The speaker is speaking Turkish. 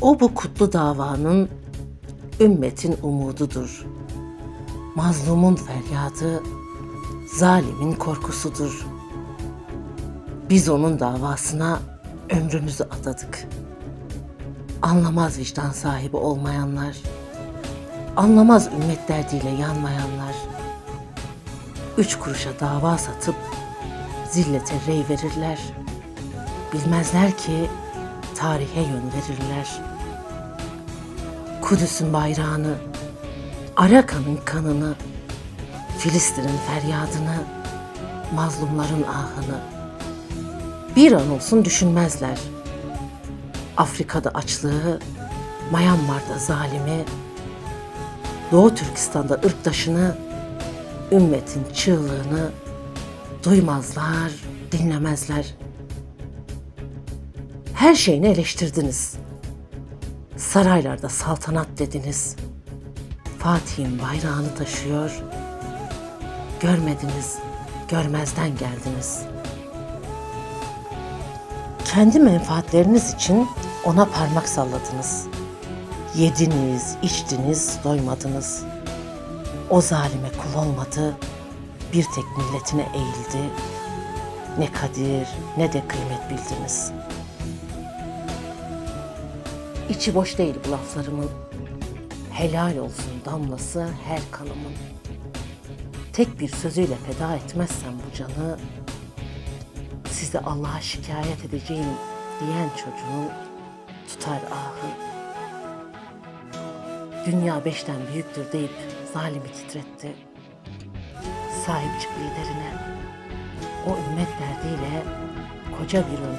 O bu kutlu davanın ümmetin umududur. Mazlumun feryadı zalimin korkusudur. Biz onun davasına ömrümüzü adadık. Anlamaz vicdan sahibi olmayanlar, anlamaz ümmet derdiyle yanmayanlar, üç kuruşa dava satıp zillete rey verirler. Bilmezler ki tarihe yön verirler. Kudüs'ün bayrağını, Araka'nın kanını, Filistin'in feryadını, mazlumların ahını bir an olsun düşünmezler. Afrika'da açlığı, Myanmar'da zalimi, Doğu Türkistan'da ırktaşını, ümmetin çığlığını duymazlar, dinlemezler. Her şeyini eleştirdiniz. Saraylarda saltanat dediniz. Fatih'in bayrağını taşıyor. Görmediniz, görmezden geldiniz. Kendi menfaatleriniz için ona parmak salladınız. Yediniz, içtiniz, doymadınız. O zalime kul olmadı, bir tek milletine eğildi. Ne kadir ne de kıymet bildiniz. İçi boş değil bu laflarımın. Helal olsun damlası her kanımın. Tek bir sözüyle feda etmezsem bu canı, sizi Allah'a şikayet edeceğim diyen çocuğun tutar ahı. Dünya beşten büyüktür deyip zalimi titretti. Sahip çık liderine. O ümmet derdiyle koca bir tüketti.